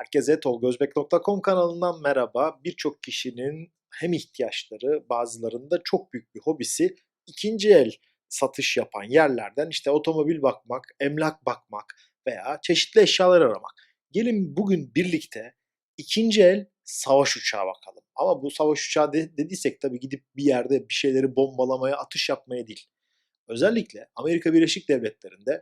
Herkese tolgozbek.com kanalından merhaba. Birçok kişinin hem ihtiyaçları bazılarında çok büyük bir hobisi ikinci el satış yapan yerlerden işte otomobil bakmak, emlak bakmak veya çeşitli eşyalar aramak. Gelin bugün birlikte ikinci el savaş uçağı bakalım. Ama bu savaş uçağı de- dediysek tabii gidip bir yerde bir şeyleri bombalamaya, atış yapmaya değil. Özellikle Amerika Birleşik Devletleri'nde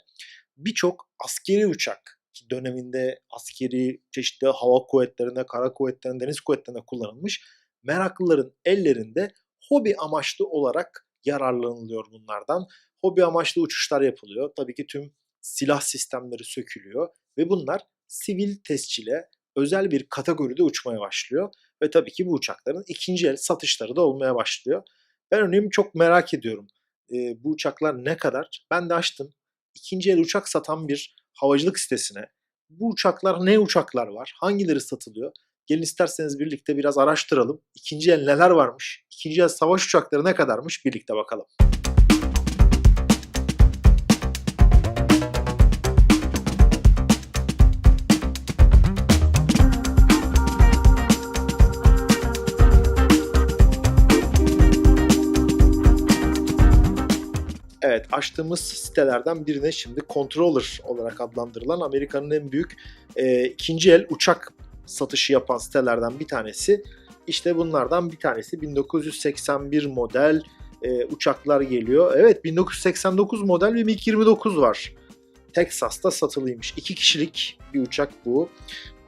birçok askeri uçak döneminde askeri çeşitli hava kuvvetlerinde, kara kuvvetlerinde, deniz kuvvetlerinde kullanılmış meraklıların ellerinde hobi amaçlı olarak yararlanılıyor bunlardan. Hobi amaçlı uçuşlar yapılıyor. Tabii ki tüm silah sistemleri sökülüyor ve bunlar sivil tescile özel bir kategoride uçmaya başlıyor. Ve tabii ki bu uçakların ikinci el satışları da olmaya başlıyor. Ben örneğin çok merak ediyorum. Ee, bu uçaklar ne kadar? Ben de açtım. İkinci el uçak satan bir havacılık sitesine bu uçaklar ne uçaklar var? Hangileri satılıyor? Gelin isterseniz birlikte biraz araştıralım. İkinci el neler varmış? İkinci el savaş uçakları ne kadarmış? Birlikte bakalım. Açtığımız sitelerden birine şimdi controller olarak adlandırılan Amerika'nın en büyük e, ikinci el uçak satışı yapan sitelerden bir tanesi. İşte bunlardan bir tanesi 1981 model e, uçaklar geliyor. Evet 1989 model bir MiG-29 var. Texas'ta satılıymış. İki kişilik bir uçak bu.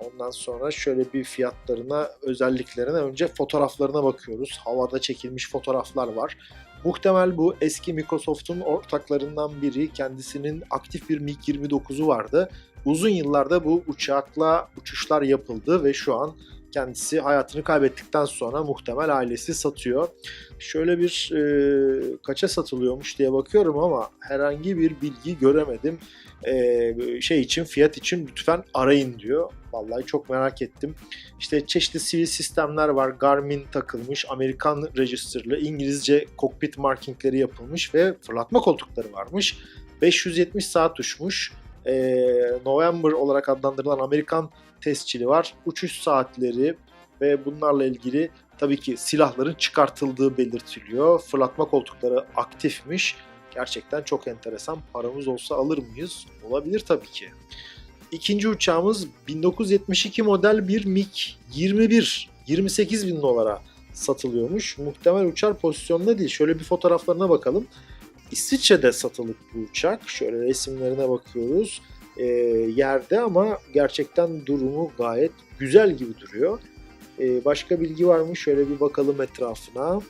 Ondan sonra şöyle bir fiyatlarına, özelliklerine önce fotoğraflarına bakıyoruz. Havada çekilmiş fotoğraflar var. Muhtemel bu eski Microsoft'un ortaklarından biri. Kendisinin aktif bir MiG-29'u vardı. Uzun yıllarda bu uçakla uçuşlar yapıldı ve şu an kendisi hayatını kaybettikten sonra muhtemel ailesi satıyor. Şöyle bir e, kaça satılıyormuş diye bakıyorum ama herhangi bir bilgi göremedim. E, şey için fiyat için lütfen arayın diyor. Vallahi çok merak ettim. İşte çeşitli sivil sistemler var. Garmin takılmış, Amerikan registerlı, İngilizce kokpit markingleri yapılmış ve fırlatma koltukları varmış. 570 saat uçmuş. Ee, November olarak adlandırılan Amerikan tescili var. Uçuş saatleri ve bunlarla ilgili tabii ki silahların çıkartıldığı belirtiliyor. Fırlatma koltukları aktifmiş. Gerçekten çok enteresan. Paramız olsa alır mıyız? Olabilir tabii ki. İkinci uçağımız 1972 model bir MiG-21. 28 bin dolara satılıyormuş. Muhtemel uçar pozisyonda değil. Şöyle bir fotoğraflarına bakalım. İsviçre'de satılık bu uçak. Şöyle resimlerine bakıyoruz. Ee, yerde ama gerçekten durumu gayet güzel gibi duruyor. Ee, başka bilgi var mı? Şöyle bir bakalım etrafına.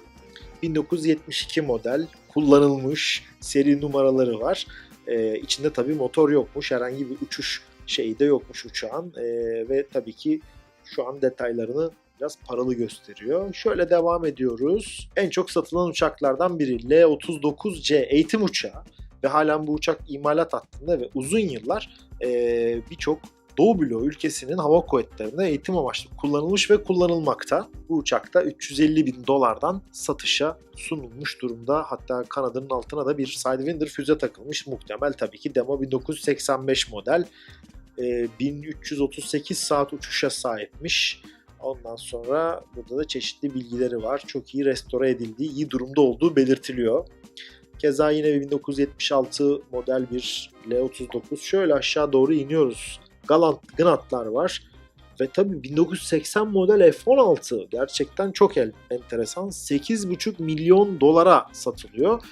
1972 model kullanılmış seri numaraları var. Ee, içinde tabii motor yokmuş. Herhangi bir uçuş şeyi de yokmuş uçağın. Ee, ve tabii ki şu an detaylarını biraz paralı gösteriyor. Şöyle devam ediyoruz. En çok satılan uçaklardan biri L-39C eğitim uçağı ve halen bu uçak imalat hattında ve uzun yıllar eee, birçok Doğu bloğu ülkesinin hava kuvvetlerinde eğitim amaçlı kullanılmış ve kullanılmakta. Bu uçakta 350 bin dolardan satışa sunulmuş durumda. Hatta kanadının altına da bir Sidewinder füze takılmış. Muhtemel tabii ki demo 1985 model. Eee, 1338 saat uçuşa sahipmiş. Ondan sonra burada da çeşitli bilgileri var. Çok iyi restore edildiği, iyi durumda olduğu belirtiliyor. Keza yine 1976 model bir L-39. Şöyle aşağı doğru iniyoruz. Galant Gnatlar var. Ve tabii 1980 model F-16 gerçekten çok el, enteresan. 8,5 milyon dolara satılıyor.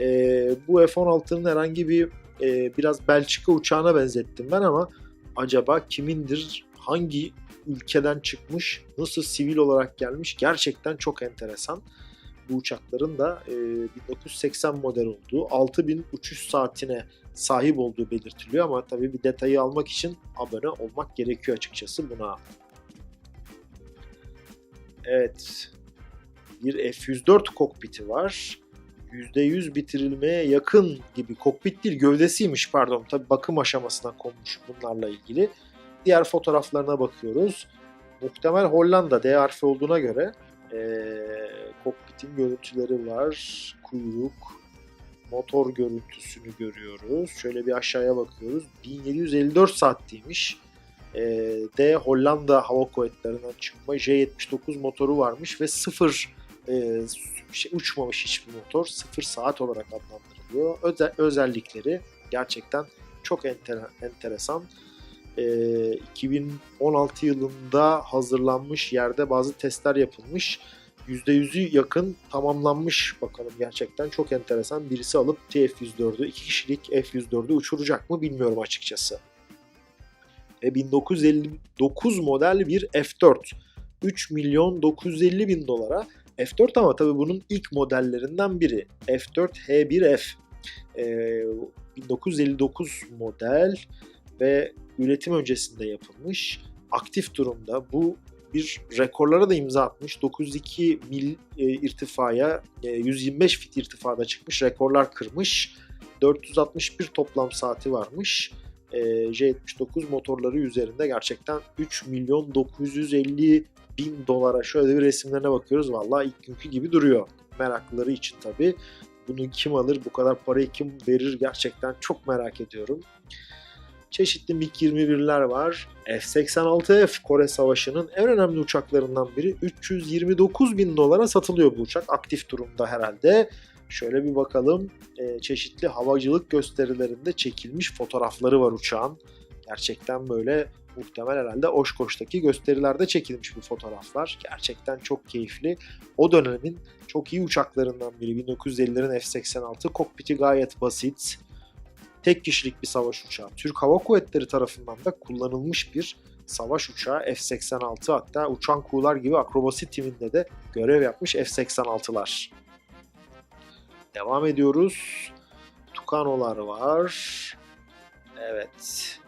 Ee, bu F-16'nın herhangi bir e, biraz Belçika uçağına benzettim ben ama acaba kimindir, hangi ülkeden çıkmış, nasıl sivil olarak gelmiş gerçekten çok enteresan. Bu uçakların da e, 1980 model olduğu, 6000 uçuş saatine sahip olduğu belirtiliyor ama tabii bir detayı almak için abone olmak gerekiyor açıkçası buna. Evet. Bir F-104 kokpiti var. %100 bitirilmeye yakın gibi kokpit değil gövdesiymiş pardon tabi bakım aşamasına konmuş bunlarla ilgili. Diğer fotoğraflarına bakıyoruz. Muhtemel Hollanda D harfi olduğuna göre ee, kokpitin görüntüleri var. Kuyruk, motor görüntüsünü görüyoruz. Şöyle bir aşağıya bakıyoruz. 1754 saatteymiş. e, de Hollanda Hava Kuvvetleri'nden çıkma J-79 motoru varmış ve sıfır e, şey, uçmamış hiçbir motor. Sıfır saat olarak adlandırılıyor. Öze, özellikleri gerçekten çok enter, enteresan. E, 2016 yılında hazırlanmış yerde bazı testler yapılmış. %100'ü yakın tamamlanmış bakalım gerçekten çok enteresan. Birisi alıp TF-104'ü, iki kişilik F-104'ü uçuracak mı bilmiyorum açıkçası. E 1959 model bir F4. 3 milyon 950 bin dolara. F4 ama tabii bunun ilk modellerinden biri. F4 H1F. E, 1959 model ve üretim öncesinde yapılmış. Aktif durumda. Bu bir rekorlara da imza atmış. 902 mil e, irtifaya, e, 125 fit irtifada çıkmış. Rekorlar kırmış. 461 toplam saati varmış. E, J79 motorları üzerinde gerçekten 3 milyon 950 bin dolara şöyle bir resimlerine bakıyoruz. Vallahi ilk günkü gibi duruyor. Meraklıları için tabii. Bunu kim alır, bu kadar parayı kim verir gerçekten çok merak ediyorum çeşitli MiG-21'ler var. F-86F Kore Savaşı'nın en önemli uçaklarından biri. 329 bin dolara satılıyor bu uçak. Aktif durumda herhalde. Şöyle bir bakalım. E, çeşitli havacılık gösterilerinde çekilmiş fotoğrafları var uçağın. Gerçekten böyle muhtemel herhalde Oshkosh'taki gösterilerde çekilmiş bu fotoğraflar. Gerçekten çok keyifli. O dönemin çok iyi uçaklarından biri. 1950'lerin F-86. Kokpiti gayet basit tek kişilik bir savaş uçağı. Türk Hava Kuvvetleri tarafından da kullanılmış bir savaş uçağı F-86 hatta uçan kuğular gibi akrobasi timinde de görev yapmış F-86'lar. Devam ediyoruz. Tukano'lar var. Evet.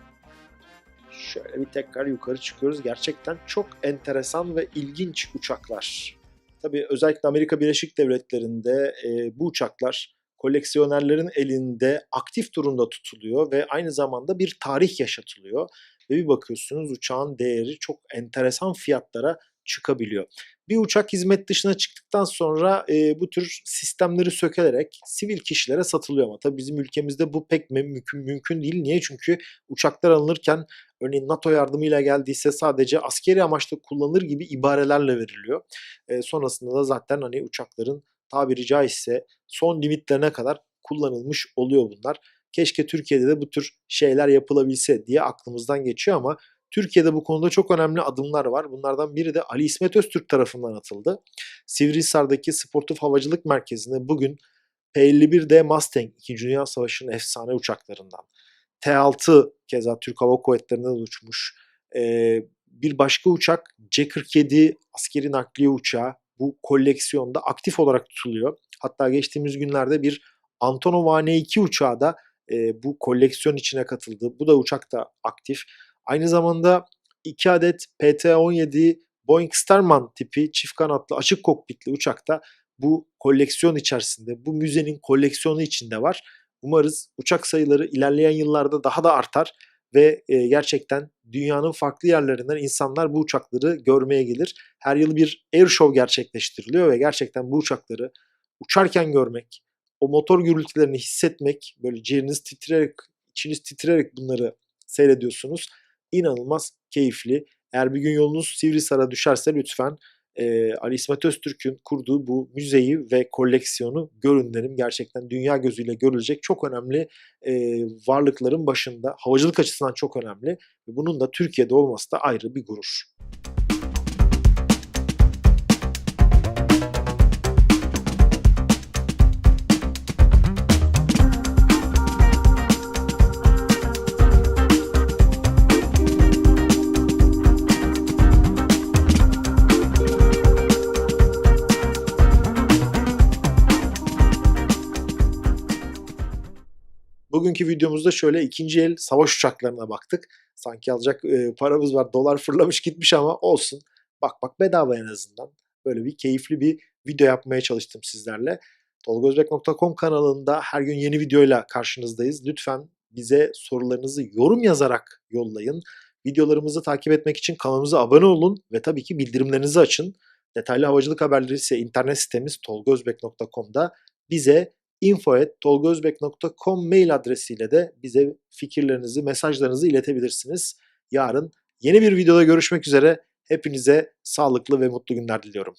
Şöyle bir tekrar yukarı çıkıyoruz. Gerçekten çok enteresan ve ilginç uçaklar. Tabii özellikle Amerika Birleşik Devletleri'nde e, bu uçaklar koleksiyonerlerin elinde aktif durumda tutuluyor ve aynı zamanda bir tarih yaşatılıyor. Ve bir bakıyorsunuz uçağın değeri çok enteresan fiyatlara çıkabiliyor. Bir uçak hizmet dışına çıktıktan sonra e, bu tür sistemleri sökelerek sivil kişilere satılıyor ama tabii bizim ülkemizde bu pek mümkün, mümkün değil. Niye? Çünkü uçaklar alınırken örneğin NATO yardımıyla geldiyse sadece askeri amaçla kullanılır gibi ibarelerle veriliyor. E, sonrasında da zaten hani uçakların tabiri caizse son limitlerine kadar kullanılmış oluyor bunlar. Keşke Türkiye'de de bu tür şeyler yapılabilse diye aklımızdan geçiyor ama Türkiye'de bu konuda çok önemli adımlar var. Bunlardan biri de Ali İsmet Öztürk tarafından atıldı. Sivrihisar'daki Sportif Havacılık Merkezi'nde bugün P-51D Mustang 2. Dünya Savaşı'nın efsane uçaklarından. T-6 keza Türk Hava Kuvvetleri'nde de uçmuş. Ee, bir başka uçak C-47 askeri nakliye uçağı bu koleksiyonda aktif olarak tutuluyor. Hatta geçtiğimiz günlerde bir Antonov AN-2 uçağı da e, bu koleksiyon içine katıldı. Bu da uçak da aktif. Aynı zamanda 2 adet PT-17 Boeing Starman tipi çift kanatlı açık kokpitli uçakta bu koleksiyon içerisinde, bu müzenin koleksiyonu içinde var. Umarız uçak sayıları ilerleyen yıllarda daha da artar ve e, gerçekten dünyanın farklı yerlerinden insanlar bu uçakları görmeye gelir. Her yıl bir air show gerçekleştiriliyor ve gerçekten bu uçakları uçarken görmek, o motor gürültülerini hissetmek, böyle ciğeriniz titreyerek, içiniz titreyerek bunları seyrediyorsunuz. İnanılmaz keyifli. Eğer bir gün yolunuz Sivrisar'a düşerse lütfen e, Ali İsmet Öztürk'ün kurduğu bu müzeyi ve koleksiyonu görün derim. Gerçekten dünya gözüyle görülecek çok önemli e, varlıkların başında. Havacılık açısından çok önemli. Bunun da Türkiye'de olması da ayrı bir gurur. Bugünkü videomuzda şöyle ikinci el savaş uçaklarına baktık. Sanki alacak e, paramız var. Dolar fırlamış gitmiş ama olsun. Bak bak bedava en azından. Böyle bir keyifli bir video yapmaya çalıştım sizlerle. tolgozbek.com kanalında her gün yeni videoyla karşınızdayız. Lütfen bize sorularınızı yorum yazarak yollayın. Videolarımızı takip etmek için kanalımıza abone olun ve tabii ki bildirimlerinizi açın. Detaylı havacılık haberleri ise internet sitemiz tolgozbek.com'da bize info.tolgozbek.com mail adresiyle de bize fikirlerinizi, mesajlarınızı iletebilirsiniz. Yarın yeni bir videoda görüşmek üzere. Hepinize sağlıklı ve mutlu günler diliyorum.